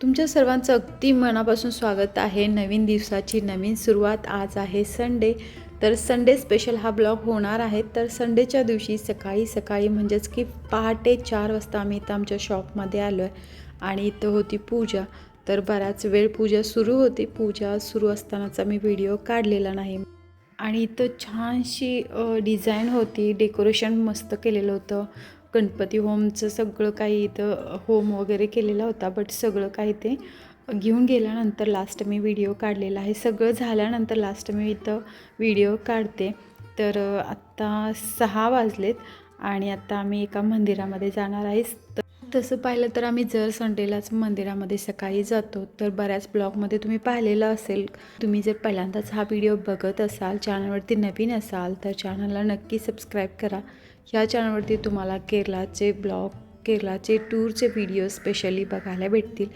तुमच्या सर्वांचं अगदी मनापासून स्वागत आहे. नवीन दिवसाची नवीन सुरुवात आज आहे संडे. तर संडे स्पेशल हा ब्लॉग होणार आहे. तर संडेच्या दिवशी सकाळी सकाळी म्हणजेच की पहाटे चार वाजता आम्ही इथं आमच्या शॉपमध्ये आलो आहे आणि इथं होती पूजा. तर बराच वेळ पूजा सुरू होती. पूजा सुरू असतानाचा मी व्हिडिओ काढलेला नाही. आणि इथं छानशी डिझाईन होती. डेकोरेशन मस्त केलेलं होतं. गणपती होमचं सगळं काही इथं होम वगैरे केलेला होता बट सगळं काही ते घेऊन गेल्यानंतर लास्ट मी व्हिडिओ काढलेला आहे. सगळं झाल्यानंतर लास्ट मी इथं व्हिडिओ काढते. तर आत्ता सहा वाजलेत आणि आत्ता आम्ही एका मंदिरामध्ये जाणार आहे. तसं पाहिलं तर आम्ही जर संडेलाच मंदिरामध्ये सकाळी जातो तर बऱ्याच ब्लॉगमध्ये तुम्ही पाहिलेलं असेल. तुम्ही जर पहिल्यांदाच हा व्हिडिओ बघत असाल चॅनलवरती नवीन असाल तर चॅनलला नक्की सबस्क्राईब करा. ह्या चॅनलवरती तुम्हाला केरळाचे ब्लॉग केरळाचे टूरचे व्हिडिओ स्पेशली बघायला भेटतील.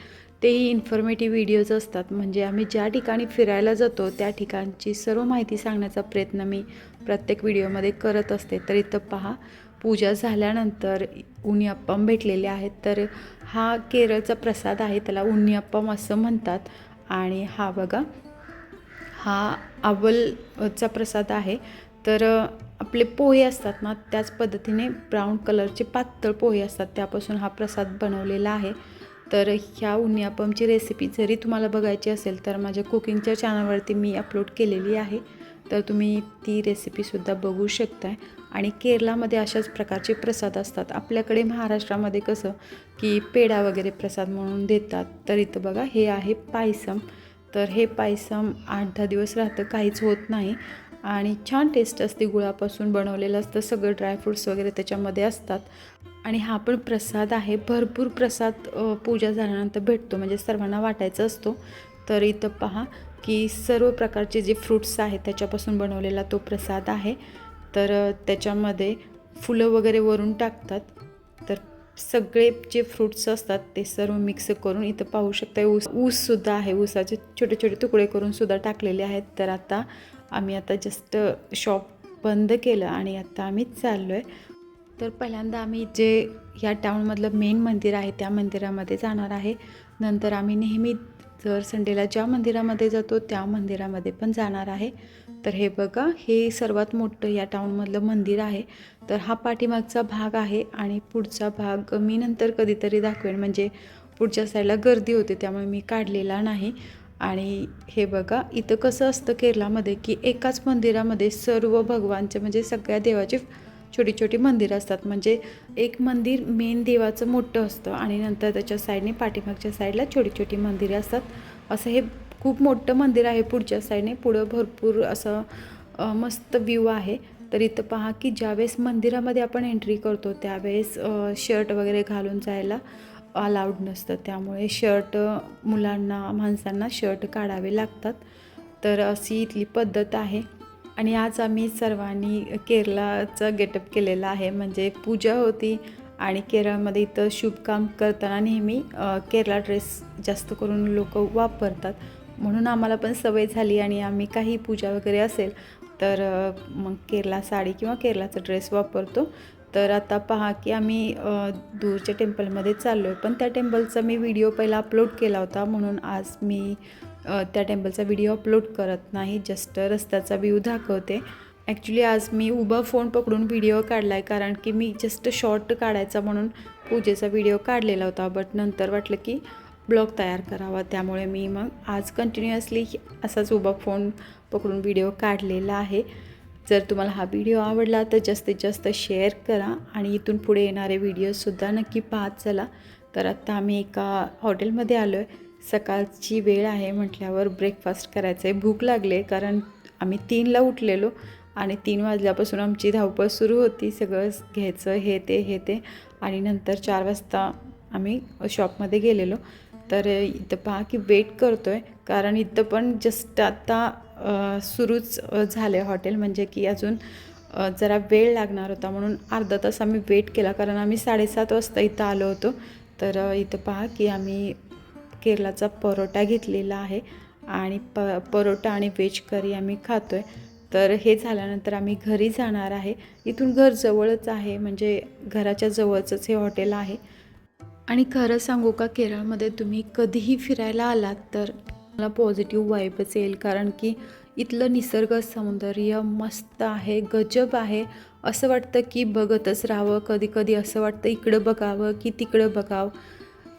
तेही इन्फॉर्मेटिव्ह व्हिडिओज असतात. म्हणजे आम्ही ज्या ठिकाणी फिरायला जातो त्या ठिकाणची सर्व माहिती सांगण्याचा प्रयत्न मी प्रत्येक व्हिडिओमध्ये करत असते. तर इथं पहा पूजा झाल्यानंतर उनियप्पम भेटलेले आहेत. तर हा केरळचा प्रसाद आहे त्याला उनियप्पम असं म्हणतात. आणि हा बघा हा अव्वलचा प्रसाद आहे. तर आपले पोहे असतात ना त्याच पद्धतीने ब्राऊन कलरचे पातळ पोहे असतात. त्यापासून हा प्रसाद बनवलेला आहे. तर ह्या उन्यापमची रेसिपी जरी तुम्हाला बघायची असेल तर माझ्या कुकिंगच्या चॅनलवरती मी अपलोड केलेली आहे. तर तुम्ही ती रेसिपीसुद्धा बघू शकताय. आणि केरळामध्ये अशाच प्रकारचे प्रसाद असतात. आपल्याकडे महाराष्ट्रामध्ये कसं की पेढा वगैरे प्रसाद म्हणून देतात. तर इथं बघा हे आहे पायसम. तर हे पायसम आठ दहा दिवस राहतं काहीच होत नाही. आणि छान टेस्ट असते गुळापासून बनवलेलं असतं. सगळं ड्रायफ्रूट्स वगैरे त्याच्यामध्ये असतात. आणि हा पण प्रसाद आहे. भरपूर प्रसाद पूजा झाल्यानंतर भेटतो. म्हणजे सर्वांना वाटायचा असतो. तर इथं पहा की सर्व प्रकारचे जे फ्रूट्स आहेत त्याच्यापासून बनवलेला तो प्रसाद आहे. तर त्याच्यामध्ये फुलं वगैरे वरून टाकतात. तर सगळे जे फ्रूट्स असतात ते सर्व मिक्स करून इथं पाहू शकता ऊस ऊससुद्धा आहे. ऊसाचे छोटे छोटे तुकडे करून सुद्धा टाकलेले आहेत. तर आता आम्ही आता जस्ट शॉप बंद केलं आणि आता आम्ही चाललो आहे तर पहिल्यांदा आम्ही जे या टाऊनमधलं मेन मंदिर आहे त्या मंदिरामध्ये जाणार आहे. नंतर आम्ही नेहमी जर संडेला ज्या मंदिरामध्ये जातो त्या मंदिरामध्ये पण जाणार आहे. तर हे बघा हे सर्वात मोठं या टाऊनमधलं मंदिर आहे. तर हा पाठीमागचा भाग आहे आणि पुढचा भाग मी नंतर कधीतरी दाखवेन. म्हणजे पुढच्या साईडला गर्दी होते त्यामुळे मी काढलेला नाही. आणि हे बघा इथं कसं असतं केरळामध्ये की एकाच मंदिरामध्ये सर्व भगवानचे म्हणजे सगळ्या देवाचे छोटी छोटी मंदिरं असतात. म्हणजे एक मंदिर मेन देवाचं मोठं असतं आणि नंतर त्याच्या साईडने पाठीमागच्या साईडला छोटी छोटी मंदिरं असतात. असं हे खूप मोठं मंदिर आहे पुढच्या साईडने. पुढं भरपूर असं मस्त व्ह्यू आहे. तर इथं पहा की ज्यावेळेस मंदिरामध्ये आपण एंट्री करतो त्यावेळेस शर्ट वगैरे घालून जायला अलाउड नसतं त्यामुळे शर्ट मुलांना माणसांना शर्ट काढावे लागतात. तर अशी इथली पद्धत आहे. आणि आज आम्ही सर्वांनी केरळाचं गेटअप केलेलं आहे. म्हणजे पूजा होती आणि केरळमध्ये इथं शुभकाम करताना नेहमी केरला ड्रेस जास्त करून लोक वापरतात. म्हणून आम्हाला पण सवय झाली आणि आम्ही काही पूजा वगैरे असेल तर मग केरला साडी किंवा केरलाचा ड्रेस वापरतो. तर आता पहा की आम्ही दूरच्या टेम्पलमध्ये चाललो आहे पण त्या टेम्पलचा मी व्हिडिओ पहिला अपलोड केला होता. म्हणून आज मी त्या टेम्पलचा व्हिडिओ अपलोड करत नाही. जस्ट रस्त्याचा व्ह्यू दाखवते. ॲक्च्युली आज मी उभा फोन पकडून व्हिडिओ काढला आहे कारण की मी जस्ट शॉर्ट काढायचा म्हणून पूजेचा व्हिडिओ काढलेला होता. बट नंतर वाटलं की ब्लॉग तयार करावा. त्यामुळे मी मग आज कंटिन्युअसली असाच उभा फोन पकडून व्हिडिओ काढलेला आहे. जर तुम्हाला हा व्हिडिओ आवडला तर जास्तीत जास्त शेअर करा आणि इथून पुढे येणारे व्हिडिओजसुद्धा नक्की पाहत चला. तर आत्ता आम्ही एका हॉटेलमध्ये आलो आहे सकाळची वेळ आहे म्हटल्यावर ब्रेकफास्ट करायचं आहे भूक लागले कारण आम्ही तीनला उठलेलो आणि तीन वाजल्यापासून आमची धावपळ सुरू होती. सगळं घ्यायचं हे ते हे ते. आणि नंतर चार वाजता आम्ही शॉपमध्ये गेलेलो. तर इथं पहा की वेट करतो आहे कारण इथं पण जस्ट आता सुरूच झाले झालं आहे हॉटेल. म्हणजे की अजून जरा वेळ लागणार होता. म्हणून अर्धा तास आम्ही वेट केला. कारण आम्ही साडेसात वाजता इथं आलो होतो. तर इथं पहा की आम्ही केरलाचा परोटा घेतलेला आहे. आणि प परोटा आणि व्हेज करी आम्ही खातो आहे तर हे झाल्यानंतर आम्ही घरी जाणार आहे. इथून घर जवळच आहे. म्हणजे घराच्या जवळचंच हे हॉटेल आहे. आणि खरं सांगू का केरळमध्ये तुम्ही कधीही फिरायला आलात तर मला पॉझिटिव्ह वाईबच येईल. कारण की इथलं निसर्ग सौंदर्य मस्त आहे गजब आहे. असं वाटतं की बघतच राहावं. कधी कधी असं वाटतं इकडं बघावं की तिकडं बघावं.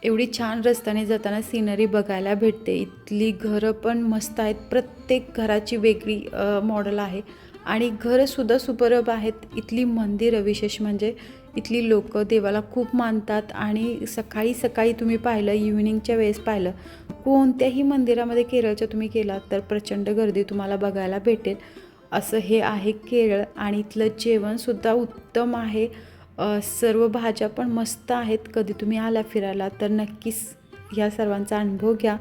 एवढी छान रस्त्याने जाताना सिनरी बघायला भेटते. इथली घरं पण मस्त आहेत. प्रत्येक घराची वेगळी मॉडेल आहे. आणि घरंसुद्धा सुपरब आहेत. इथली मंदिरं विशेष म्हणजे इथली लोक देवाला खूप मानतात. आणि सकाळी सकाळी तुम्ही पाहिलं इव्हिनिंगच्या वेळेस पाहिलं कोणत्याही मंदिरामध्ये केरळच्या तुम्ही केलात तर प्रचंड गर्दी तुम्हाला बघायला भेटेल. असं हे आहे केरळ आणि इथलं जेवणसुद्धा उत्तम आहे. सर्व भाज्या पण मस्त आहेत. कधी तुम्ही आला फिरायला तर नक्कीच ह्या सर्वांचा अनुभव घ्या.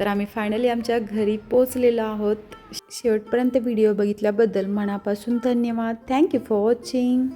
तर आम्ही फायनली आमच्या घरी पोचलेलो आहोत. शेवटपर्यंत व्हिडिओ बघितल्याबद्दल मनापासून धन्यवाद. Thank you for watching